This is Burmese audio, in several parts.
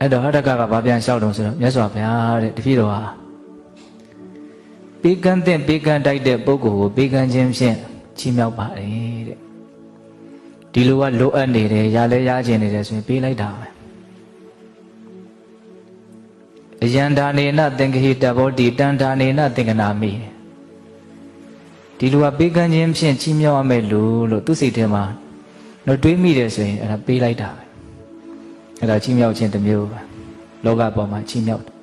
အဲ့တော့ဟတကကဘာပြန်လျှောက်တော့ဆိုတော့မြတ်စွာဘုရားတဲ့တပည့်တော်ဟာပေးကမ်းတဲ့ပေးကမ်းတိုက်တဲ့ပုဂ္ဂိုလ်ကိုပေးကမ်းခြင်းဖြင့်ချီးမြှောက်ပါတယ်တဲ့ဒီလိုကလိုအပ်နေတယ်ရလဲရခြင်းနေတယ်ဆိုရင်ပေးလိုက်တာပဲအယန္တာနေနသင်္ကဟိတဘောတိတန္တာနေနသင်္ကနာမိဒီလိုကပေးကမ်းခြင်းဖြင့်ချီးမြှောက်ရမယ်လို့လို့သူစိတ်ထဲမှာတော့တွေးမိတယ်ဆိုရင်အဲ့ဒါပေးလိုက်တာပဲ အဲ့ဒါချီးမြှောက်ခြင်းတစ်မျိုးပဲလောကပေါ်မှာချီးမြှောက်တယ်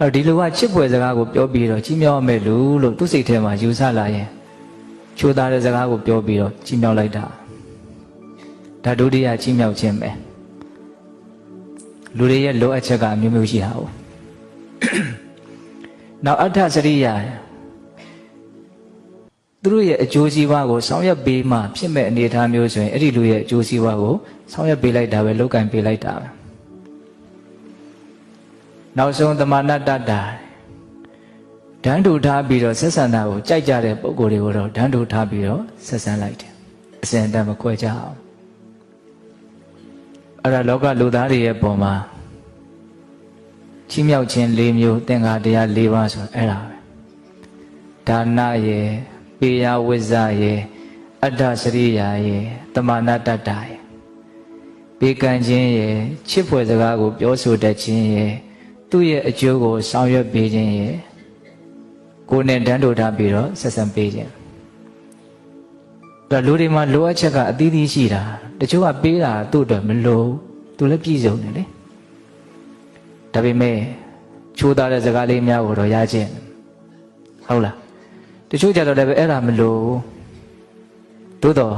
အဲ့ဒီလိုကချစ်ဖွယ်စကားကိုပြောပြီးတော့ချီးမြှောက်ရမယ်လို့လို့သူစိတ်ထဲမှာယူဆလာရင်ချိုးသားတဲ့စကားကိုပြောပြီးတော့ချီးမြှောက်လိုက်တာဒါဒုတိယချီးမြှောက်ခြင်းပဲလူတွေရဲ့လိုအပ်ချက်ကအမျိုးမျိုးရှိတာဟုတ်နောက်အဋ္ဌစရိယာ သူတို့ရဲ့အကျိုးစီးပွားကိုဆောင်ရွက်ပေးမှဖြစ်မဲ့အနေအထားမျိုးဆိုရင်အဲ့ဒီလူရဲ့အကျိုးစီးပွားကိုဆောင်ရွက်ပေးလိုက်တာပဲလောက်ကင်ပေးလိုက်တာပဲနောက်ဆုံးတမနာတတ္တာဒန်းတူထားပြီးတော့ဆက်ဆံတာကိုကြိုက်ကြတဲ့ပုံကိုယ်တွေကိုတော့ဒန်းတူထားပြီးတော့ဆက်ဆံလိုက်တယ်အစဉ်အတန်မခွဲကြအောင်အဲ့ဒါလောကလူသားတွေရဲ့ပုံမှာချီးမြှောက်ခြင်း၄မျိုးသင်္ဃာတရား၄ပါးဆိုအဲ့ဒါပဲဒါနရဲ့ ပေယဝိဇ္ဇရဲ့အတ္တစရိယာရဲ့တမနာတတ္တာရဲ့ပေကံခြင်းရဲ့ချစ်ဖွယ်စကားကို ပြောဆိုတတ်ခြင်းရဲ့သူ့ရဲ့အကျိုးကို ဆောင်ရွက်ပေးခြင်းရဲ့ကိုယ်နဲ့တန်းတူထားပြီးတော့ဆက်ဆံပေးခြင်းဒါလူတွေမှာလိုအပ်ချက်ကအသီးသီးရှိတာတချို့ကပေးတာသူ့အတွက်မလိုသူလည်းပြည့်စုံတယ်လေဒါပေမဲ့ချိုးသားတဲ့စကားလေးများကိုတော့ရခြင်းဟုတ်လား တချို့ကြတော့လည်းပဲအဲ့ဒါမလိုသို့တော့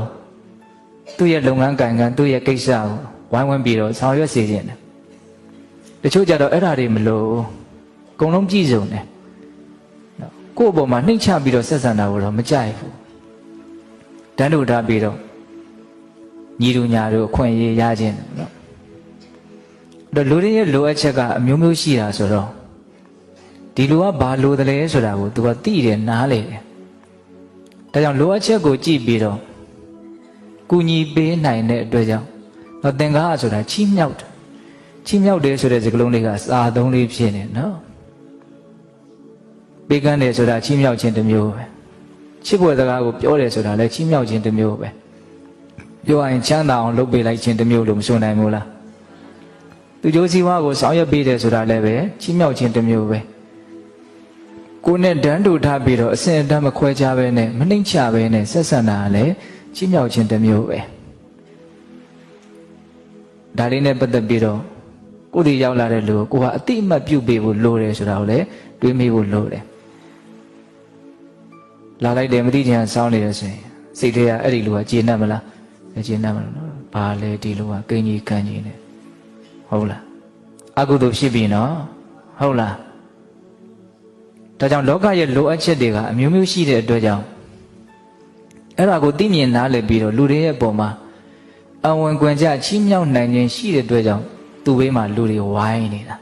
သူ့ရဲ့လုပ်ငန်းကံကံသူ့ရဲ့ကိစ္စကိုဝိုင်းဝန်းပြီးတော့ဆောင်ရွက်စေခြင်းတယ်တချို့ကြတော့အဲ့ဒါတွေမလိုအကုန်လုံးပြည့်စုံတယ်နော်ကိုယ့်အပေါ်မှာနှိမ့်ချပြီးတော့ဆက်ဆံတာကိုတော့မကြိုက်ဘူးတန်းတူထားပြီးတော့ညီတို့ညာတို့အခွင့်အရေးရခြင်းနော်အဲ့တော့လူတွေရဲ့လိုအပ်ချက်ကအမျိုးမျိုးရှိတာဆိုတော့ ဒီလူကဘာလိုတယ်လဲဆိုတာကို तू ကသိတယ်နားလေတယ်ဒါကြောင့်လိုအပ်ချက်ကိုကြည့်ပြီးတော့ကူညီပေးနိုင်တဲ့အတွက်ကြောင့်တော့သင်္ကားဆိုတာချီးမြှောက်တယ်ချီးမြှောက်တယ်ဆိုတဲ့စကားလုံးလေးကစာသုံးလေးဖြစ်နေနော်ပေးကမ်းတယ်ဆိုတာချီးမြှောက်ခြင်းတစ်မျိုးပဲချစ်ဖွယ်စကားကိုပြောတယ်ဆိုတာလည်းချီးမြှောက်ခြင်းတစ်မျိုးပဲပြောရရင်ချမ်းသာအောင်လုပ်ပေးလိုက်ခြင်းတစ်မျိုးလို့မဆိုနိုင်ဘူးလားသူကြိုးစည်းဝါးကိုဆောင်ရွက်ပေးတယ်ဆိုတာလည်းပဲချီးမြှောက်ခြင်းတစ်မျိုးပဲ ကိုယ်နဲ့တန်းတူထားပြီးတော့အစဉ်အတန်းမခွဲခြားပဲနဲ့မနှိမ့်ချပဲနဲ့ဆက်ဆံတာကလည်းချီးမြှောက်ခြင်းတစ်မျိုးပဲဒါလေးနဲ့ပတ်သက်ပြီးတော့ကိုယ်ဒီရောက်လာတဲ့လူကိုကိုကအတိအမှတ်ပြုပေးဖို့လိုတယ်ဆိုတာကိုလည်းတွေးမိဖို့လိုတယ်လာလိုက်တယ်မသိချင်ဆောင်းနေတယ်ဆိုရင်စိတ်ထဲကအဲ့ဒီလူကကျေနပ်မလားမကျေနပ်မလားနော်ဘာလဲဒီလူကကိန်းကြီးကန်းကြီးနဲ့ဟုတ်လားအကုသိုလ်ဖြစ်ပြီနော်ဟုတ်လား ဒါကြောင့်လောကရဲ့လိုအပ်ချက်တွေကအမျိုးမျိုးရှိတဲ့အတွက်ကြောင့်အဲ့ဒါကိုသိမြင်နားလည်ပြီးတော့လူတွေရဲ့ပုံမှာအဝင်ကွင်ကြချီးမြှောက်နိုင်ခြင်းရှိတဲ့အတွက်ကြောင့်သူ့ဘေးမှာလူတွေဝိုင်းနေတာ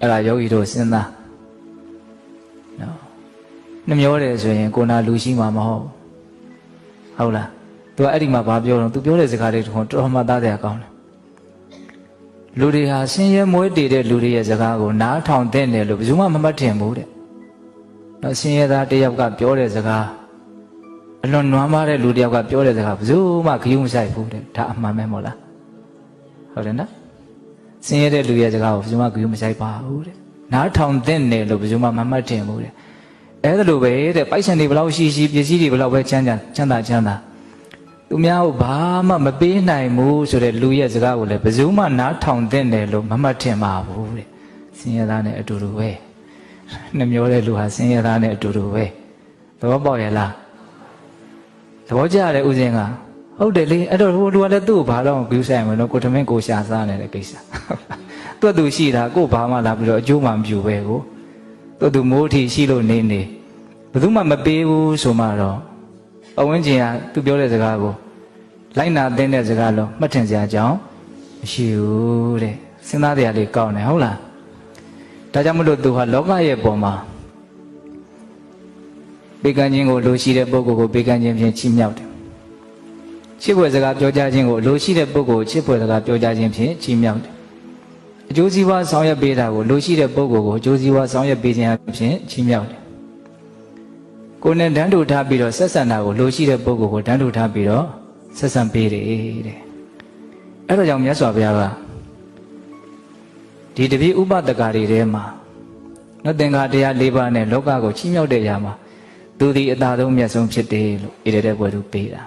အဲ့ဒါယောဂီတို့စဉ်းစားနော်နှမျောတယ်ဆိုရင်ကိုနာလူရှိမှာမဟုတ်ဟုတ်လားသူကအဲ့ဒီမှာဘာပြောတော့သူပြောတဲ့စကားတွေတော့တော်တော်မှသားတယ်ကောင်းတယ် လူတွေဟာဆင်းရဲမွေးတည်တဲ့လူတွေရဲ့စကားကိုနားထောင်တဲ့တယ်လို့ဘယ်သူမှမမှတ်ထင်ဘူးတဲ့နော်ဆင်းရဲသားတစ်ယောက်ကပြောတဲ့စကားအလွန်နွမ်းပါတဲ့လူတစ်ယောက်ကပြောတဲ့စကားဘယ်သူမှဂရုမစိုက်ဘူးတဲ့ဒါအမှန်ပဲမို့လားဟုတ်တယ်နော်ဆင်းရဲတဲ့လူရဲ့စကားကိုဘယ်သူမှဂရုမစိုက်ပါဘူးတဲ့နားထောင်တဲ့တယ်လို့ဘယ်သူမှမမှတ်ထင်ဘူးတဲ့အဲ့ဒါလိုပဲတဲ့ပိုက်ဆံတွေဘလောက်ရှိရှိပစ္စည်းတွေဘလောက်ပဲချမ်းချမ်းချမ်းသာချမ်းသာ သူများကိုဘာမှမပေးနိုင်ဘူးဆိုတဲ့လူရဲ့စကားကိုလည်းဘယ်သူမှနားထောင်တဲ့တယ်လို့မမှတ်ထင်ပါဘူးတဲ့ဆင်းရဲသားနဲ့အတူတူပဲနှမျောတဲ့လူဟာဆင်းရဲသားနဲ့အတူတူပဲသဘောပေါက်ရဲ့လားသဘောကျတယ်ဦးစင်းကဟုတ်တယ်လေအဲ့တော့ဟိုလူကလည်းသူ့ကိုဘာတော့ကူးဆိုင်မလို့ကိုထမင်းကိုရှာစားနေတဲ့ကိစ္စသူ့သူရှိတာကိုဘာမှလာပြီးတော့အကျိုးမှမပြူပဲကိုသူ့သူမိုးထီရှိလို့နေနေဘယ်သူမှမပေးဘူးဆိုမှတော့ အဝင်းကျင်ကသူပြောတဲ့စကားကိုလိုက်နာသိတဲ့စကားလို့မှတ်ထင်စရာအကြောင်းမရှိဘူးတဲ့စဉ်းစားတရားလေးကောင်းတယ်ဟုတ်လားဒါကြောင့်မလို့သူဟာလောကရဲ့ပုံမှာပေကံခြင်းကိုလိုရှိတဲ့ပုဂ္ဂိုလ်ကိုပေကံခြင်းဖြင့်ချီးမြှောက်တယ်ချစ်ဖွယ်စကားပြောကြားခြင်းကိုအလိုရှိတဲ့ပုဂ္ဂိုလ်ချစ်ဖွယ်စကားပြောကြားခြင်းဖြင့်ချီးမြှောက်တယ်အကျိုးစီးပွားဆောင်ရွက်ပေးတာကိုလိုရှိတဲ့ပုဂ္ဂိုလ်ကိုအကျိုးစီးပွားဆောင်ရွက်ပေးခြင်းအပြင်ချီးမြှောက်တယ် ကိုယ်နဲ့တန်းတူထားပြီးတော့ဆက်ဆံတာကိုလိုရှိတဲ့ပုဂ္ဂိုလ်ကိုတန်းတူထားပြီးတော့ဆက်ဆံပေးတယ်တဲ့အဲ့တော့ကြောင့်မြတ်စွာဘုရားကဒီတပိဥပဒကတွေထဲမှာနော်သင်္ခါတရား၄ပါးနဲ့လောကကိုချီးမြှောက်တဲ့ຢာမှာသူသည်အသာဆုံးမြတ်ဆုံးဖြစ်တယ်လို့ဣရတဲ့ဘွယ်သူပေးတာ